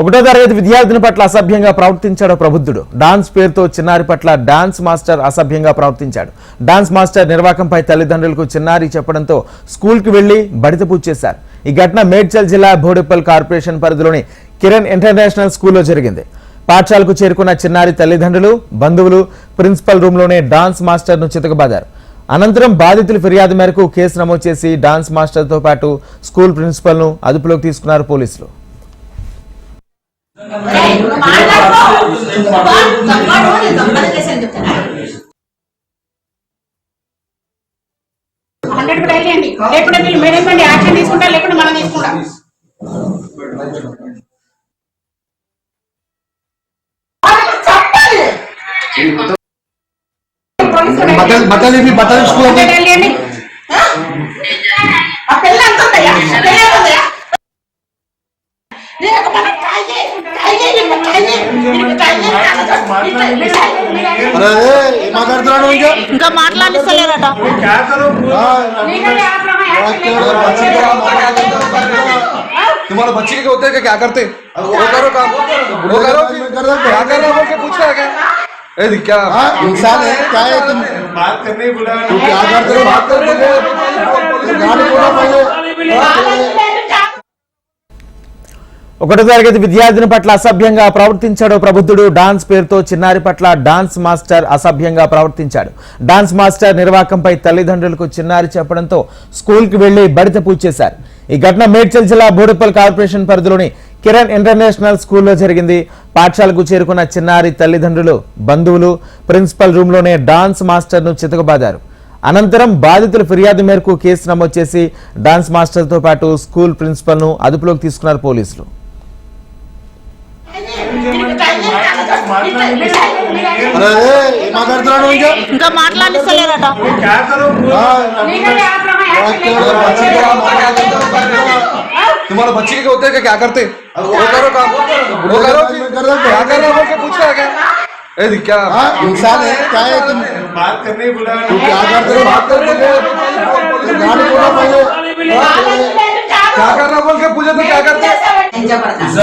ఒకటో తరగతి విద్యార్థిని పట్ల అసభ్యంగా ప్రవర్తించాడు ప్రబుద్ధుడు. డాన్స్ పేరుతో చిన్నారి పట్ల డాన్స్ మాస్టర్ అసభ్యంగా ప్రవర్తించాడు. డాన్స్ మాస్టర్ నిర్వాకంపై తల్లిదండ్రులకు చిన్నారి చెప్పడంతో స్కూల్కి వెళ్ళి బడిత పూజ చేశారు. ఈ ఘటన మేడ్చల్ జిల్లా బోడిపల్ కార్పొరేషన్ పరిధిలోని కిరణ్ ఇంటర్నేషనల్ స్కూల్లో జరిగింది. పాఠశాలకు చేరుకున్న చిన్నారి తల్లిదండ్రులు బంధువులు ప్రిన్సిపల్ రూమ్లోనే డాన్స్ మాస్టర్ను చితకబాదారు. అనంతరం బాధితుల ఫిర్యాదు మేరకు కేసు నమోదు చేసి డాన్స్ మాస్టర్తో పాటు స్కూల్ ప్రిన్సిపల్ను అదుపులోకి తీసుకున్నారు పోలీసులు. హండ్రెడ్ కూడా వెళ్ళండి లేకుంటే వీళ్ళు మేనేజ్మెంట్ యాక్షన్ తీసుకుంటారు లేకుంటే మనం తీసుకుంటాం బట్టలు బట్టలు ఇవి బట్టలు తీసుకో అరే ఏం మాట్లాడుతున్నాడు ఇంకా ఇంకా మాట్లాడిస్తలేరట लीगल आप लोग एक्शन तुम्हारा बच्चे के होते हैं क्या क्या करते वो करो काम वो करो फिर। क्या कर रहे हो बोल के पूछ रहा है क्या ए दी क्या हाँ, इंसान है क्या है तुम बात करने बुलाया तू क्या करते हो बात कर रहे हो ఒకటో తరగతి విద్యార్థిని పట్ల అసభ్యంగా ప్రవర్తించాడు ప్రబుద్ధుడు డాన్స్ పేరుతో చిన్నారి పట్ల డాన్స్ మాస్టర్ అసభ్యంగా ప్రవర్తించాడు. డాన్స్ మాస్టర్ నిర్వాకంపై తల్లిదండ్రులకు చిన్నారి చెప్పడంతో స్కూల్కి వెళ్ళి బడిత పూజ చేశారు. ఈ ఘటన మేడ్చల్ జిల్లా బోడుప్పల్ కార్పొరేషన్ పరిధిలోని కిరణ్ ఇంటర్నేషనల్ స్కూల్లో జరిగింది. పాఠశాలకు చేరుకున్న చిన్నారి తల్లిదండ్రులు బంధువులు ప్రిన్సిపల్ రూమ్లోనే డాన్స్ మాస్టర్ను చితకబాదారు. అనంతరం బాధితుల ఫిర్యాదు మేరకు కేసు నమోదు చేసి డాన్స్ మాస్టర్తో పాటు స్కూల్ ప్రిన్సిపల్ను అదుపులోకి తీసుకున్నారు పోలీసులు. అరే ఏం మాట్లాడుతున్నాడు ఇంకా ఇంకా మాట్లాడిస్తలేరట लीगल आप लोग एक्शन तुम्हारा बच्चे के होते हैं क्या क्या करते वो करो काम वो करो फिर। क्या कर रहे हो बोल के पूछ रहा है क्या ए दी क्या हाँ, इंसान है क्या है तुम बात करने बुलाया तू क्या करते हो बात कर रहे हो गाड़ी बोला पहले क्या कर रहा बोल के पूछे तो क्या करते जबरदस्त